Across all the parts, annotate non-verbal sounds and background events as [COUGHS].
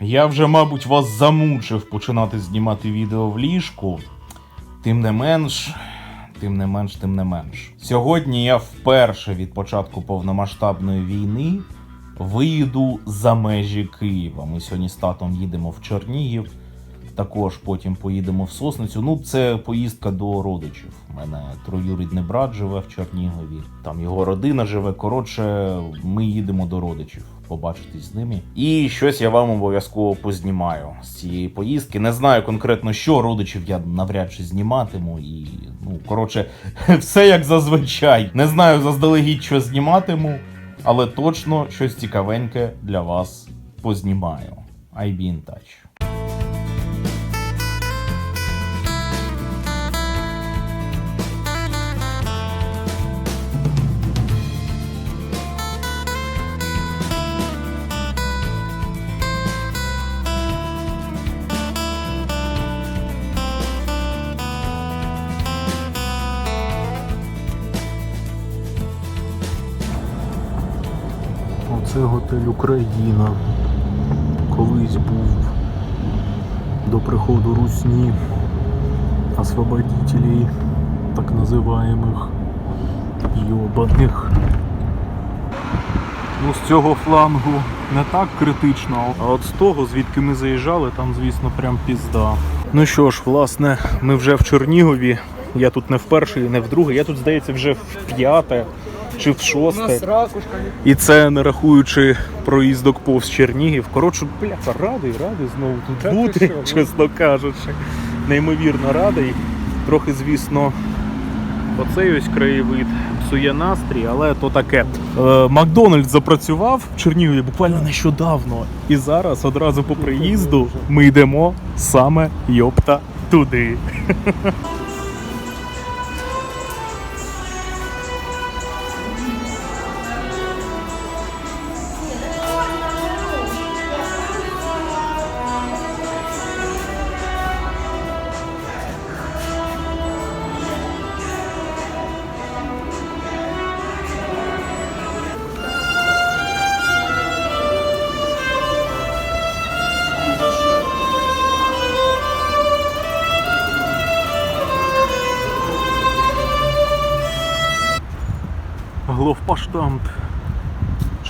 Я вже, мабуть, вас замучив починати знімати відео в ліжку. Тим не менш, тим не менш, тим не менш. Сьогодні я вперше від початку повномасштабної війни виїду за межі Києва. Ми сьогодні з татом їдемо в Чернігів. Також потім поїдемо в Сосницю. Ну, це поїздка до родичів. У мене троюрідний брат живе в Чернігові, там його родина живе. Коротше, ми їдемо до родичів побачитись з ними. І щось я вам обов'язково познімаю з цієї поїздки. Не знаю конкретно, що родичів я навряд чи зніматиму. І ну коротше, [LAUGHS] все як зазвичай. Не знаю заздалегідь, що зніматиму, але точно щось цікавеньке для вас познімаю. I be in touch. Оце готель Україна. Колись був до приходу русні освободителей, так називаємих йобаних. Ну, з цього флангу не так критично, а от з того, звідки ми заїжджали, там, звісно, прям пізда. Ну що ж, власне, ми вже в Чернігові. Я тут не вперше і не вдруге. Я тут, здається, вже в п'яте чи в шосте. І це не рахуючи проїздок повз Чернігів. Коротше, бляха, радий, радий знову тут Та ти бути, що, ну? чесно кажучи. Неймовірно радий. Трохи, звісно, оцей ось краєвид псує настрій, але то таке. Е, Макдональдс запрацював в Чернігові буквально нещодавно. І зараз, одразу по приїзду, ми йдемо саме йопта туди. Главпаштамт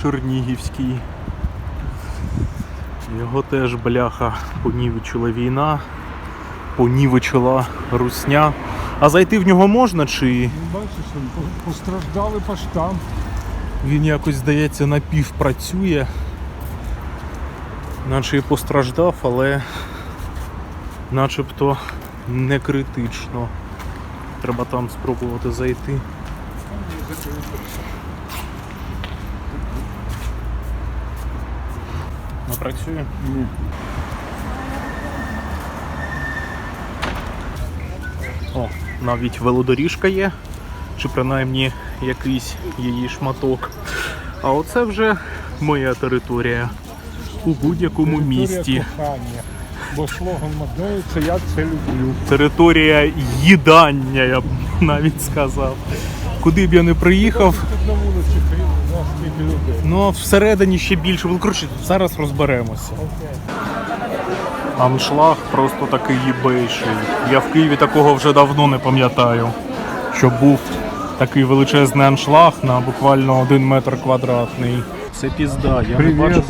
Чернігівський. Його теж бляха понівечила війна, понівечила русня. А зайти в нього можна чи Ну, Бачиш, там по- постраждали паштам. він якось, здається, напівпрацює? Наче і постраждав, але начебто не критично. Треба там спробувати зайти. Не працює? Ні. О, навіть велодоріжка є, чи принаймні якийсь її шматок. А оце вже моя територія у будь-якому місті. кохання. Бо слоган Макдональдса я це люблю. Територія їдання, я б навіть сказав. Куди б я не приїхав, на вулиці ну всередині ще більше. Ну, коротше, зараз розберемося. Аншлаг просто такий їбейший. Я в Києві такого вже давно не пам'ятаю. Щоб був такий величезний аншлаг на буквально один метр квадратний. Це пізда, я не бачу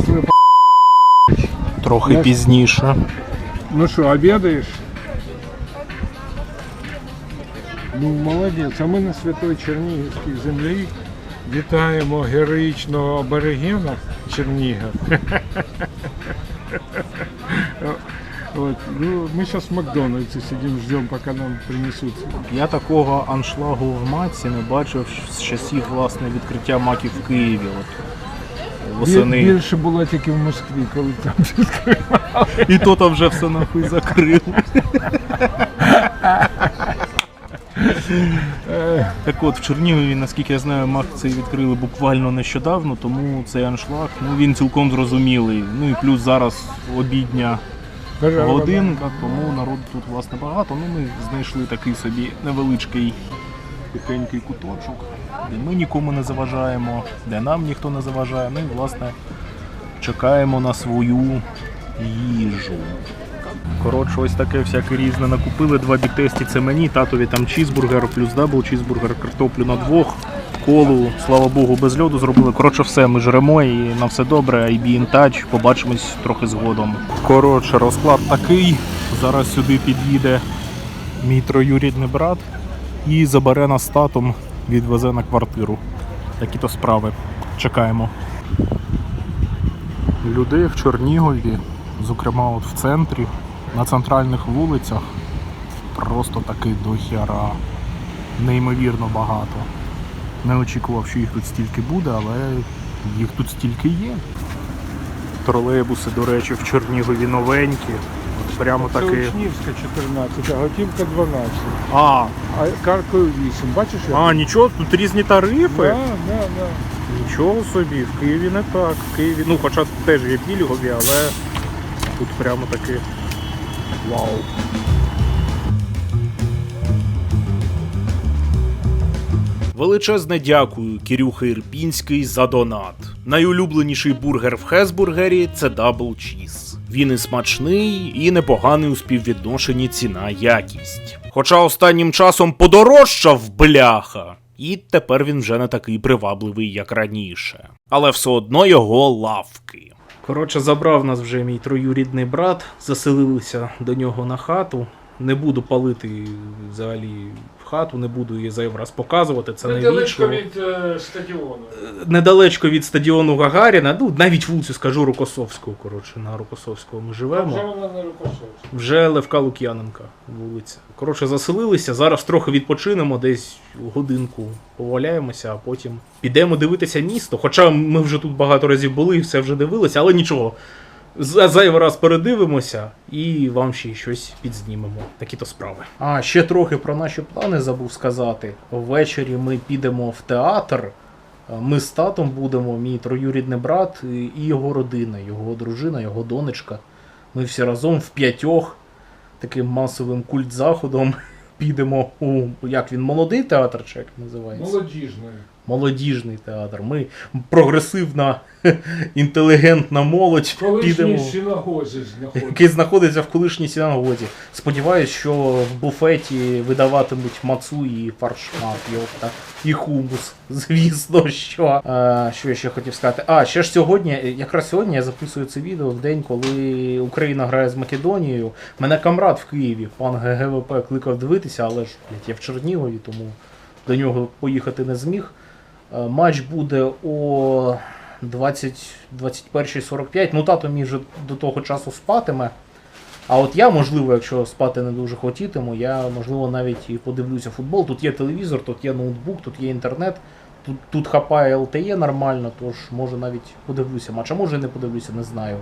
трохи Я- пізніше. Ну що, обідаєш? Ну, молодець, а ми на Святої Чернігівській землі вітаємо героїчного аборигена Чернігів. Вот. Ну, мы сейчас в Макдональдсе сидим, ждем, пока нам принесут. Я такого аншлагу в маці не бачив з часів власне відкриття маків в Києві. От, восени. Більше було тільки в Москві, коли там І то там вже все нахуй закрили. Так от, в Чернігові, наскільки я знаю, мак цей відкрили буквально нещодавно, тому цей аншлаг ну, він цілком зрозумілий. Ну і плюс зараз обідня годинка, тому народу тут власне багато. Ну ми знайшли такий собі невеличкий тихенький куточок, де ми нікому не заважаємо, де нам ніхто не заважає. Ну і власне чекаємо на свою їжу. Коротше, ось таке всяке різне накупили. Два біктесті це мені, татові там чізбургер, плюс дабл чізбургер, картоплю на двох, колу, слава Богу, без льоду зробили. Коротше, все, ми жремо і на все добре. IB in touch, побачимось трохи згодом. Коротше, розклад такий. Зараз сюди під'їде мій троюрідний брат і забере нас татом, відвезе на квартиру. Такі то справи. Чекаємо. Людей в Чернігові, зокрема от в центрі, на центральних вулицях, просто таки дохіра. Неймовірно багато. Не очікував, що їх тут стільки буде, але їх тут стільки є. Тролейбуси, до речі, в Чернігові новенькі. Прямо Це таки. Учнівська 14, а готівка 12. А, А каркою 8. Бачиш? як? а, нічого, тут різні тарифи. Да, да, да. Нічого собі, в Києві не так. В Києві, ну хоча теж є пільгові, але тут прямо таки вау. Величезне дякую Кирюха Ірпінський за донат. Найулюбленіший бургер в Хесбургері це дабл чіз. Він і смачний, і непоганий у співвідношенні ціна якість. Хоча останнім часом подорожчав бляха. І тепер він вже не такий привабливий, як раніше. Але все одно його лавки. Коротше, забрав нас вже мій троюрідний брат, заселилися до нього на хату. Не буду палити взагалі хату, не буду її зайвий раз показувати. Це Недалечко від е, стадіону. Недалечко від стадіону Гагаріна, ну навіть вулицю скажу Рокосовського. Коротше, на Рокосовського ми живемо. Вже вона не рукосовська. Вже Левка Лук'яненка вулиця. Коротше, заселилися. Зараз трохи відпочинемо, десь годинку поваляємося, а потім підемо дивитися місто. Хоча ми вже тут багато разів були і все вже дивилися, але нічого. За зайвий раз передивимося і вам ще щось підзнімемо. Такі то справи. А ще трохи про наші плани забув сказати. Ввечері ми підемо в театр. Ми з татом будемо, мій троюрідний брат і його родина, його дружина, його донечка. Ми всі разом в п'ятьох таким масовим культзаходом [LAUGHS] підемо у як він молодий театр, чи як називається? Молодіжною. Молодіжний театр. Ми прогресивна, [LAUGHS] інтелігентна молодь підемо. синагозі знаходиться. Який знаходиться в колишній синагозі. Сподіваюсь, що в буфеті видаватимуть мацу і фаршмак, йопта, і хумус. Звісно, що. А, що я ще хотів сказати? А, ще ж сьогодні, якраз сьогодні я записую це відео в день, коли Україна грає з Македонією. Мене камрад в Києві, пан ГГВП, кликав дивитися, але ж блядь, я в Чернігові, тому до нього поїхати не зміг. Е, Матч буде о 20, 21.45. Ну, тато мій вже до того часу спатиме. А от я, можливо, якщо спати не дуже хотітиму, я, можливо, навіть і подивлюся футбол. Тут є телевізор, тут є ноутбук, тут є інтернет, тут, тут хапає LTE нормально, тож може навіть подивлюся матч, а може і не подивлюся, не знаю.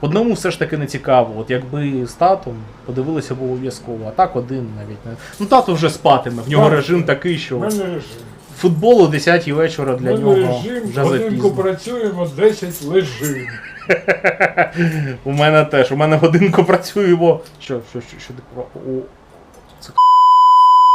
Одному все ж таки не цікаво. От якби з татом подивилися б обов'язково, а так один навіть не. Ну тато вже спатиме, в нього режим такий, що мене режим. Футбол о 10 вечора для У мене нього вже годинку запізно. працюємо, 10 лежим. [LAUGHS] У мене теж. У мене годинку працюємо. Що, що, що, що ти про- О, це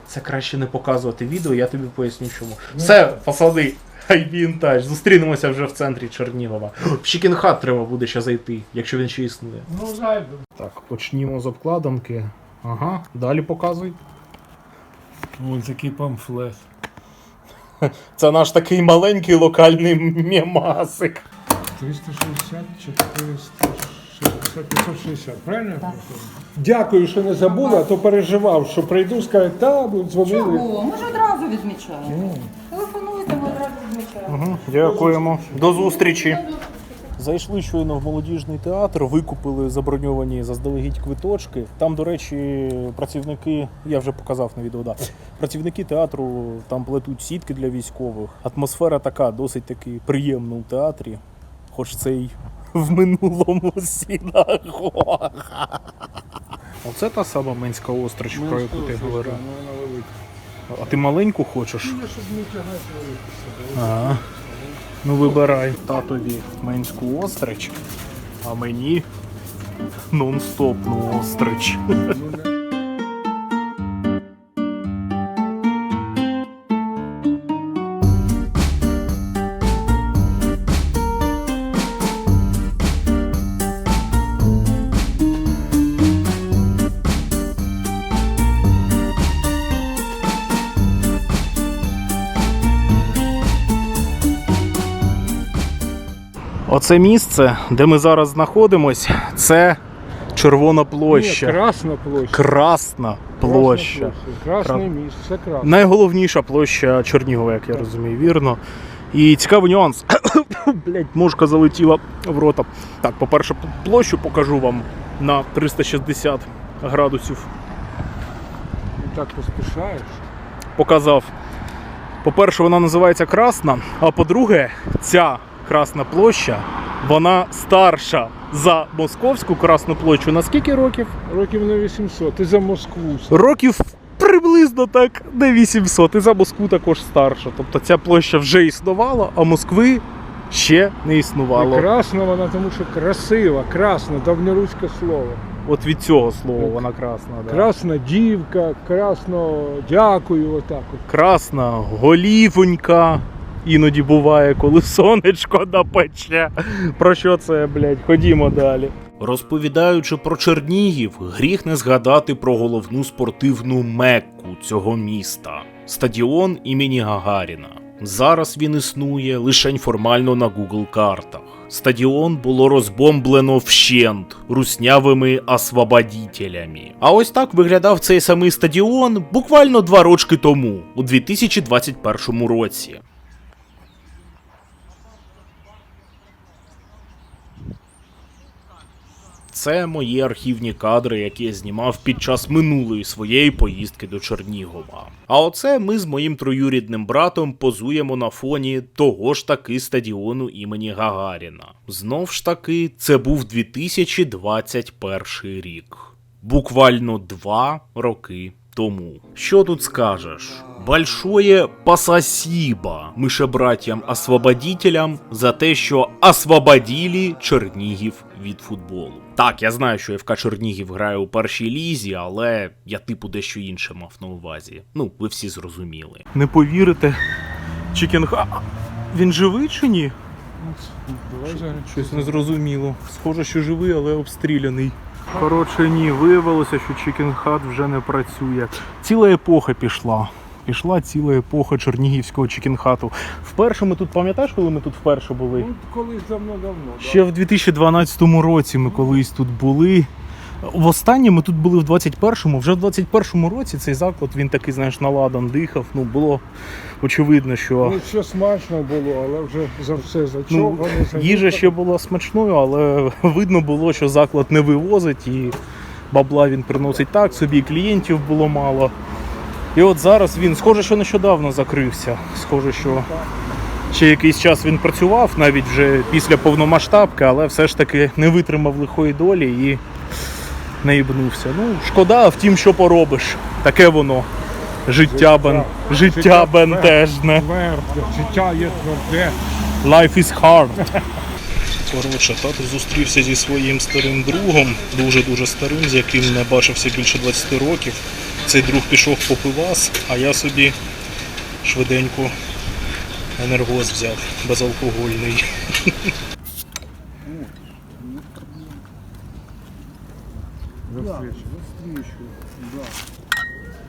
Це краще не показувати відео, я тобі поясню чому. Все, пацани, хай він тач. Зустрінемося вже в центрі Чернігова. [GASPS] В Чікінхат треба буде ще зайти, якщо він ще існує. Ну, зайду. Так, почнімо з обкладинки. Ага, далі показуй. Ось такий памфлет. [LAUGHS] Це наш такий маленький локальний мемасик. 360, 460, 560, правильно? я порахував? Дякую, що не забула, а то переживав, що прийду, скажу, та, будуть дзвонили. Чого? Ми ж одразу відмічаємо. Телефонуйте, ми одразу відмічаємо. Угу, дякуємо. До зустрічі. Зайшли щойно в молодіжний театр, викупили заброньовані заздалегідь квиточки. Там, до речі, працівники, я вже показав на відео, да. Працівники театру там плетуть сітки для військових. Атмосфера така, досить таки приємна у театрі, хоч це й в минулому [LAUGHS] синагога. Оце та сама Менська острич, про яку ти говорив. А ти маленьку хочеш? Я щоб не тягати велику Ага. Ну вибирай татові менську острич, а мені нон-стопну острич. Оце місце, де ми зараз знаходимось, це Червона площа. Ні, Красна площа. Красна площа. Красне місце, це красне. Найголовніша площа Чернігова, як я розумію, вірно. І цікавий нюанс. [COUGHS] Блять, мушка залетіла в рота. Так, по-перше, площу покажу вам на 360 градусів. І так поспішаєш. Показав. По-перше, вона називається Красна, а по-друге, ця Красна площа, вона старша за Московську Красну площу. На скільки років? Років на 800. Ти за Москву. Років приблизно так на 800. І за Москву також старша. Тобто ця площа вже існувала, а Москви ще не І красна вона, тому що красива, красна, давньоруське слово. От від цього слова вона красна. Да. Красна дівка, красно дякую, отак от. Красна голівонька. Іноді буває, коли сонечко напече. Про що це, блядь? Ходімо далі. Розповідаючи про Чернігів, гріх не згадати про головну спортивну мекку цього міста стадіон імені Гагаріна. Зараз він існує лише формально на Google картах. Стадіон було розбомблено вщент руснявими освободітелями. А ось так виглядав цей самий стадіон буквально два роки тому, у 2021 році. Це мої архівні кадри, які я знімав під час минулої своєї поїздки до Чернігова. А оце ми з моїм троюрідним братом позуємо на фоні того ж таки стадіону імені Гагаріна. Знов ж таки, це був 2021 рік. Буквально два роки тому. Що тут скажеш? Большое пасасіба мишебратям-освободителям за те, що освободили Чернігів від футболу. Так, я знаю, що ФК Чернігів грає у першій лізі, але я типу дещо інше мав на увазі. Ну, ви всі зрозуміли. Не повірите, Чікенха. Він живий чи ні? Давай. Щось не зрозуміло. Схоже, що живий, але обстріляний. Коротше, ні, виявилося, що Чікенхат вже не працює. Ціла епоха пішла. Пішла ціла епоха чернігівського чікенхату. Вперше ми тут, пам'ятаєш, коли ми тут вперше були? Ну, колись давно-давно. да. Ще в 2012 році ми колись тут були. Востаннє ми тут були в 21-му. Вже в 21-му році цей заклад він такий, знаєш, наладан дихав. Ну, було очевидно, що Ну, все смачно було, але вже за все Ну, зачовгано. їжа ще була смачною, але [LAUGHS] видно було, що заклад не вивозить і бабла він приносить так, собі клієнтів було мало. І от зараз він, схоже, що нещодавно закрився. Схоже, що ще якийсь час він працював, навіть вже після повномасштабки, але все ж таки не витримав лихої долі і не їбнувся. Ну, шкода, а втім, що поробиш. Таке воно. Життя, бен... життя Життя бентежне. Життя є тверде. Life is hard. Коротше, тато зустрівся зі своїм старим другом, дуже-дуже старим, з яким не бачився більше 20 років. Цей друг пішов по пивас, а я собі швиденько енергоз взяв, безалкогольний. Навстречу. Навстречу, да.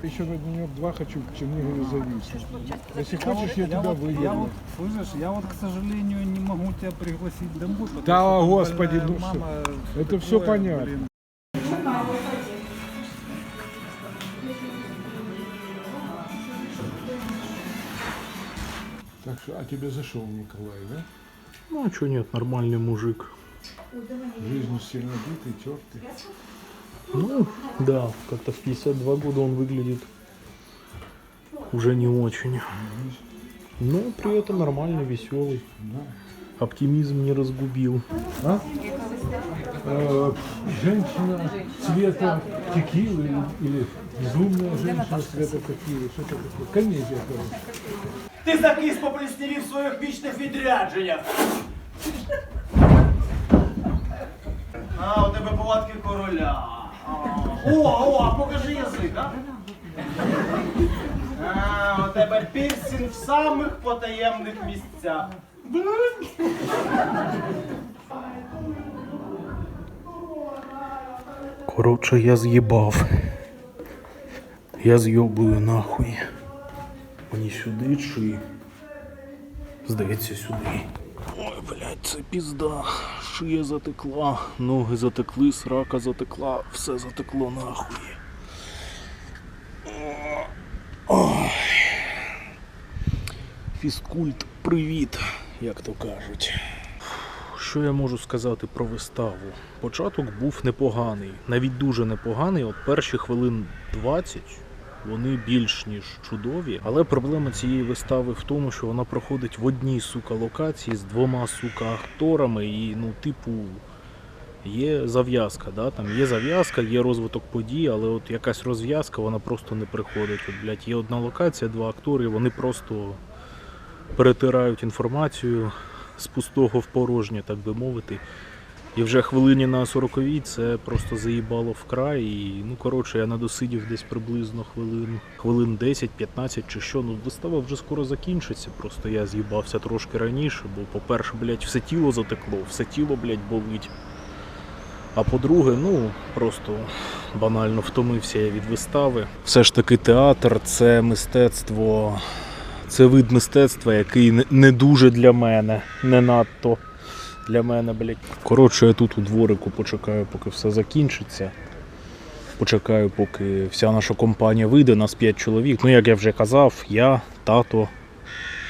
Еще на денек два хочу в Чернигове зависнуть. Если хочешь, я тебя я выеду. вот, слышишь, я вот, к сожалению, не могу тебя пригласить домой. потому Да, что господи, больная ну всё. мама, Это всё такое, понятно. блин. А тебе зашел Николай, да? Ну, а чого ні, нормальний мужик. Жизнью сильно битый, тертый. Ну, да, как-то в 52 года он выглядит уже не очень. Но при этом нормальный, веселый. Оптимизм не разгубил. А? Э, женщина цвета текилы или, или безумная женщина цвета текилы. Что это такое? Комедия, короче. Ти закис попліснявів в своїх вічних відрядженнях. А, у тебе повадки короля. О, о, а покажи язик, а? А, у тебе пірсінг в самих потаємних місцях. Короче, я з'їбав. Я з'йобую нахуй. Мені сюди чи. Здається, сюди. Ой, блядь. Це пізда. Шия затекла, ноги затекли, срака затекла, все затекло нахуй. Ой. Фізкульт, привіт, як то кажуть. Що я можу сказати про виставу? Початок був непоганий, навіть дуже непоганий. От перші хвилин 20 вони більш ніж чудові. Але проблема цієї вистави в тому, що вона проходить в одній сука локації з двома сука акторами, і ну, типу, є зав'язка, да? там є зав'язка, є розвиток подій, але от якась розв'язка, вона просто не приходить. От, блядь, є одна локація, два актори, вони просто перетирають інформацію з пустого в порожнє, так би мовити. І вже хвилині на 40 це просто заїбало вкрай. І, ну, коротше, я надосидів десь приблизно хвилин, хвилин 10-15 чи що. Ну, вистава вже скоро закінчиться. Просто я з'їбався трошки раніше, бо, по-перше, блядь, все тіло затекло, все тіло, блядь, болить. А по-друге, ну просто банально втомився я від вистави. Все ж таки театр це мистецтво, це вид мистецтва, який не дуже для мене, не надто для мене, блядь. Коротше, я тут у дворику почекаю, поки все закінчиться. Почекаю, поки вся наша компанія вийде, нас 5 чоловік. Ну, як я вже казав, я, тато,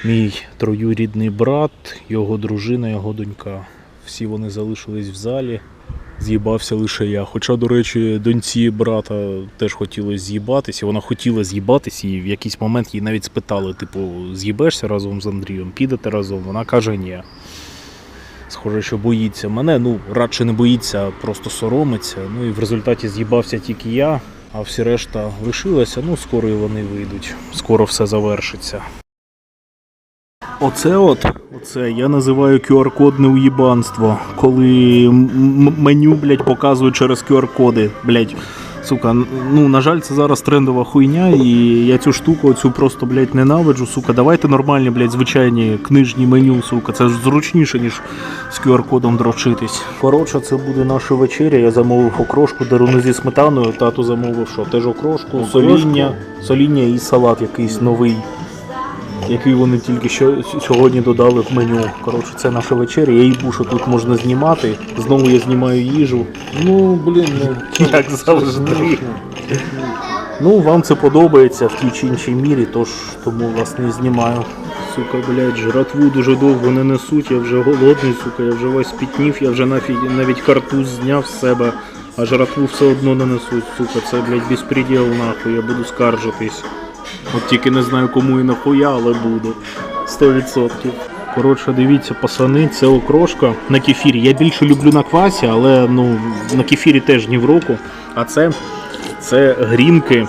мій троюрідний брат, його дружина, його донька. Всі вони залишились в залі. З'їбався лише я. Хоча, до речі, доньці брата теж хотілося з'їбатися. Вона хотіла з'їбатися, і в якийсь момент її навіть спитали: типу, з'їбешся разом з Андрієм, підете разом. Вона каже, ні. Схоже, що боїться мене. Ну, радше не боїться, просто соромиться. Ну і в результаті з'їбався тільки я, а всі решта лишилася. Ну, скоро і вони вийдуть. Скоро все завершиться. Оце от, оце я називаю QR-кодне уїбанство, коли меню, блядь, показують через QR-коди. Блядь, сука, ну на жаль, це зараз трендова хуйня, і я цю штуку цю просто, блядь, ненавиджу, сука. Давайте нормальні, блядь, звичайні книжні меню, сука. Це ж зручніше, ніж з QR-кодом дрочитись. Коротше, це буде наша вечеря. Я замовив окрошку, деруни зі сметаною, тату замовив що? Теж окрошку, соління, соління і салат якийсь новий який вони тільки що сьогодні додали в меню. Коротше, це наша вечеря. Я їбу, що тут можна знімати. Знову я знімаю їжу. Ну, блін, ну. Як завжди. Ну, вам це подобається в тій чи іншій мірі, тож тому вас не знімаю. Сука, блядь, жратву дуже довго не несуть, я вже голодний, сука, я вже весь спітнів, я вже нафіг, навіть картуз зняв з себе, а жратву все одно не несуть, сука, це, блядь, безпреділ нахуй, я буду скаржитись. От тільки не знаю кому і нахуя, але буду. 100%. Коротше, дивіться, пацани, це окрошка на кефірі. Я більше люблю на квасі, але ну, на кефірі теж ні в року. А це, це грінки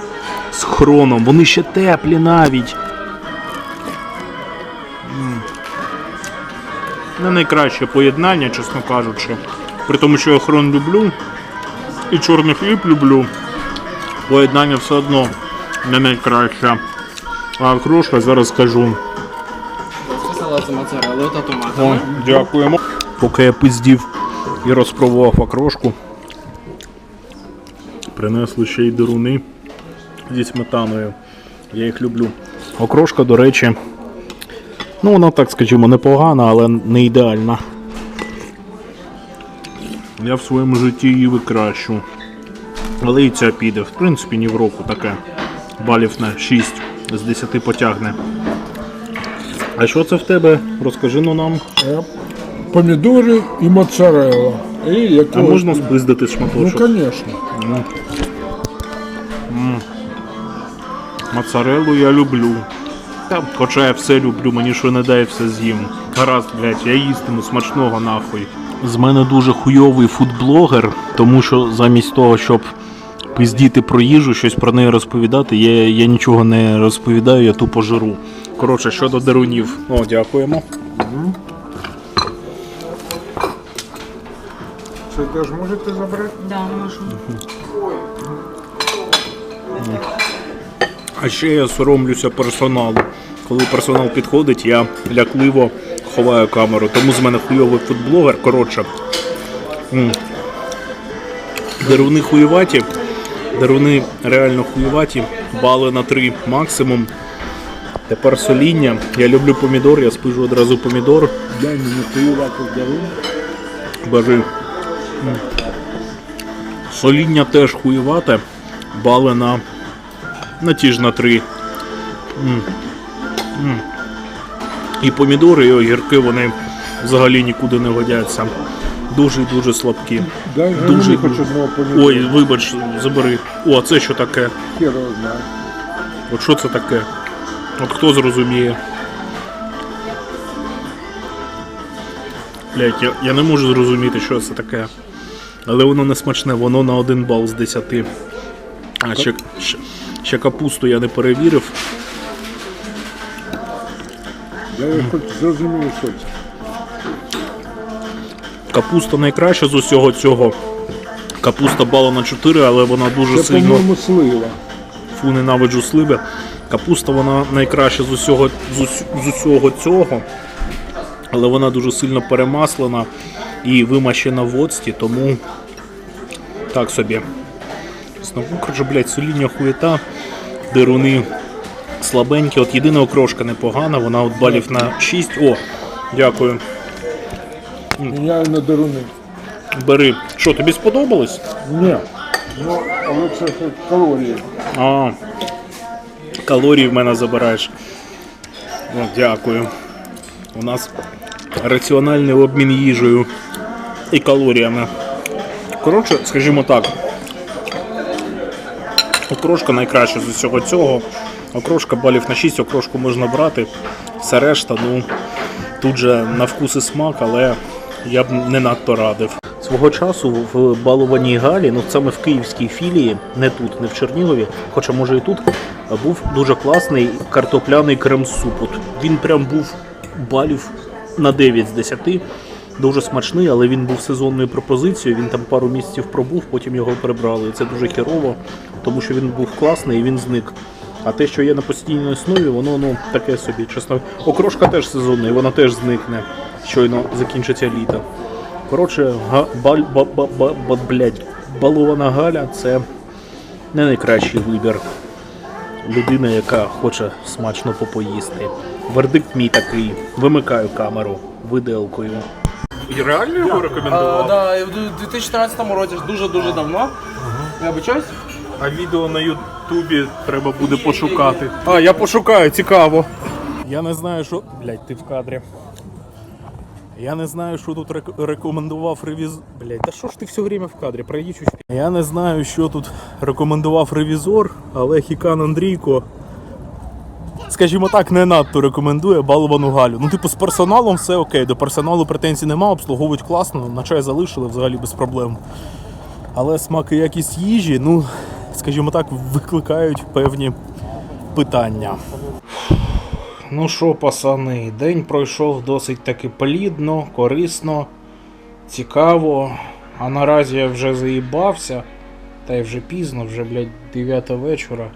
з хроном. Вони ще теплі навіть. Не найкраще поєднання, чесно кажучи. При тому, що я хрон люблю і чорний хліб люблю. Поєднання все одно не найкраще. А крошка зараз скажу. О, дякуємо. Поки я пиздів і розпробував окрошку, принесли ще й деруни зі сметаною. Я їх люблю. Окрошка, до речі, ну вона так скажімо, непогана, але не ідеальна. Я в своєму житті її викращу. Але і ця піде. В принципі, ні в року таке. Балів на 6 з 10 потягне. А що це в тебе? Розкажи ну нам. Помідори і моцарелла. І А якогось... можна спиздити Ну, шматочок? звісно. Моцарелу я люблю. Та, хоча я все люблю, мені що не дай, все з'їм. Гаразд, блядь, я їстиму смачного нахуй. З мене дуже хуйовий фудблогер, тому що замість того, щоб пиздіти про їжу, щось про неї розповідати, я, я нічого не розповідаю, я тупо жиру. Коротше, щодо дерунів. О, дякуємо. Це теж можете забрати? Да, можу. А ще я соромлюся персоналу. Коли персонал підходить, я лякливо ховаю камеру. Тому з мене хуйовий футблогер. Коротше. м, Деруни хуєваті. Деруни реально хуєваті. Бали на 3 максимум. Тепер соління. Я люблю помідор, я спижу одразу помідор. Дай мені полювати здоров'я. Бажи. Соління теж хуєвате. Бали на. на ті ж на три. М. М. І помідори, і огірки вони взагалі нікуди не годяться. Дуже і дуже слабкі. Дай Дуже, мені дуже. одного. Ой, вибач, забери. О, а це що таке? Його знає. От що це таке? От хто зрозуміє? Блять, я, я не можу зрозуміти, що це таке. Але воно не смачне, воно на один бал з 10. А ще, ще, ще капусту я не перевірив. Я хоч зрозумію, що це. Капуста найкраща з усього цього. Капуста бала на 4, але вона дуже Це, сильно. по-моєму, слива. Фу, ненавиджу сливи. Капуста вона найкраща з усього, з, ус, з усього цього. Але вона дуже сильно перемаслена і вимащена в оцті, тому так собі. Знову кажу, блядь, соління хуєта, дируни слабенькі. От єдина окрошка непогана, вона от балів на 6. О, дякую. Міняю на даруни. Бери. Що, тобі сподобалось? Ні. Ну, але це калорії. А, калорії в мене забираєш. О, дякую. У нас раціональний обмін їжею і калоріями. Коротше, скажімо так. Окрошка найкраща з усього цього. Окрошка балів на 6, окрошку можна брати. Все решта, ну, тут же на вкус і смак, але я б не надто радив. Свого часу в балованій Галі, ну саме в київській філії, не тут, не в Чернігові, хоча може і тут, був дуже класний картопляний крем-суп. От Він прям був балів на 9 з 10. Дуже смачний, але він був сезонною пропозицією. Він там пару місяців пробув, потім його прибрали. І це дуже херово, тому що він був класний і він зник. А те, що є на постійній основі, воно ну таке собі. Чесно, окрошка теж сезонна, і вона теж зникне. Щойно закінчиться літо. Коротше, га, баль, ба, ба, ба, ба, блядь, балована Галя це не найкращий вибір. Людина, яка хоче смачно попоїсти. Вердикт мій такий. Вимикаю камеру виделкою. І реально його рекомендував? Да, і в 2014 році дуже-дуже давно. Я вибачаюсь? А відео на Ютубі треба буде пошукати. А, я пошукаю, цікаво. Я не знаю, що. Блять, ти в кадрі. Я не знаю, що тут рек- рекомендував ревізор. Блять, та що ж ти все время в кадрі? Пройди чуть. Я не знаю, що тут рекомендував ревізор, але Хікан Андрійко. Скажімо так, не надто рекомендує баловану Галю. Ну, типу, з персоналом все окей, до персоналу претензій нема, обслуговують класно, на чай залишили взагалі без проблем. Але смак і якість їжі, ну, скажімо так, викликають певні питання. Ну що, пацани, день пройшов досить таки плідно, корисно, цікаво. А наразі я вже заїбався. Та й вже пізно, вже, блядь, 9 вечора.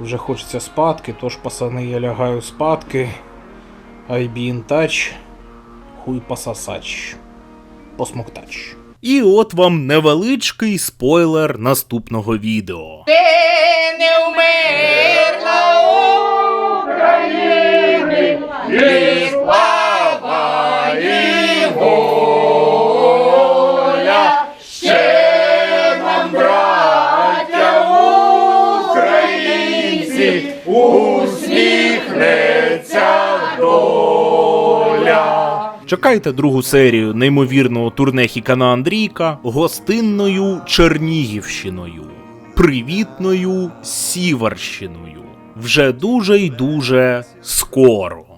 Вже хочеться спадки, тож, пацани, я лягаю спадки. I be in touch. Хуй пососач. Посмоктач. І от вам невеличкий спойлер наступного відео. Чекайте другу серію неймовірного турне Хікана Андрійка гостинною Чернігівщиною, привітною Сіверщиною. Вже дуже й дуже скоро.